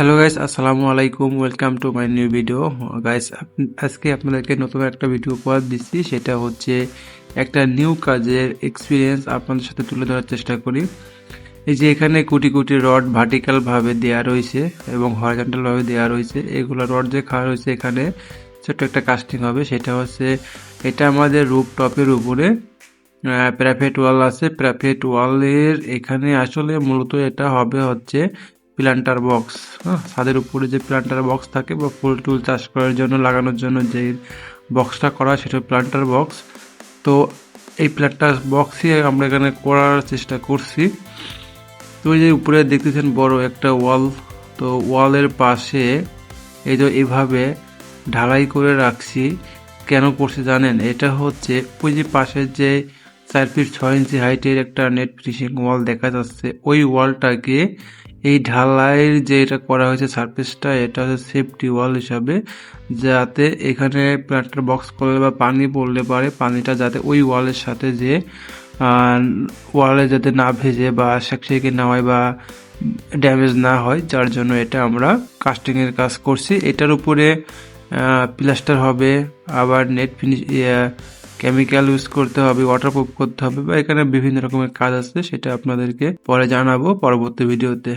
Hello guys আসসালামু আলাইকুম welcome to my new video guys আজকে আপনাদেরকে নতুন একটা ভিডিও উপহার দিচ্ছি, সেটা হচ্ছে একটা নিউ কাজের এক্সপিরিয়েন্স আপনাদের সাথে তুলে ধরার চেষ্টা করি। এই যে এখানে কোটি কোটি রড ভার্টিক্যাল ভাবে দেয়া রয়েছে এবং হরিজন্টাল ভাবে দেয়া রয়েছে। এগুলো রড যে খাওয়া রয়েছে এখানে ছোট্ট একটা কাস্টিং হবে, সেটা হচ্ছে এটা আমাদের রুপ টপের উপরে প্রাইভেট ওয়াল আছে। প্রাইভেট ওয়ালের এখানে আসলে মূলত এটা হবে হচ্ছে প্ল্যান্টার বক্স হ্যাঁ? ছাদের উপরে যে প্ল্যান্টার বক্স থাকে বা ফুল টুল চাষ করার জন্য, লাগানোর জন্য যে বক্সটা করা সেটা প্ল্যান্টার বক্স তো এই প্ল্যান্টার বক্সই আমরা এখানে করার চেষ্টা করছি। তো এই যে উপরে দেখতেছেন বড় একটা ওয়াল তো ওয়ালের পাশে এই যে এভাবে ঢালাই করে রাখছি। কেন করছি জানেন? এটা হচ্ছে ওই যে পাশের যে চার ফিট ছয় ইঞ্চি হাইটের একটা নেট ফিনিশিং ওয়াল দেখা যাচ্ছে। ওই ওয়ালটাকে এই ঢালাইয়ের যে এটা করা হয়েছে সারফেসটা এটা হচ্ছে সেফটি ওয়াল হিসাবে, যাতে এখানে প্ল্যান্টার বক্স করলে বা পানি পড়লে পারে, পানিটা যাতে ওই ওয়ালের সাথে যে ওয়ালে যাতে না ভেজে বা সেকে না হয় বা ড্যামেজ না হয়, যার জন্য এটা আমরা কাস্টিংয়ের কাজ করছি। এটার উপরে প্লাস্টার হবে, আবার নেট ফিনিশ কেমিক্যাল ইউজ করতে হবে ওয়াটারপ্রুফ করতে হবে বা এখানে বিভিন্ন রকমের কাজ আছে, সেটা আপনাদেরকে পরে জানাব পরবর্তী ভিডিওতে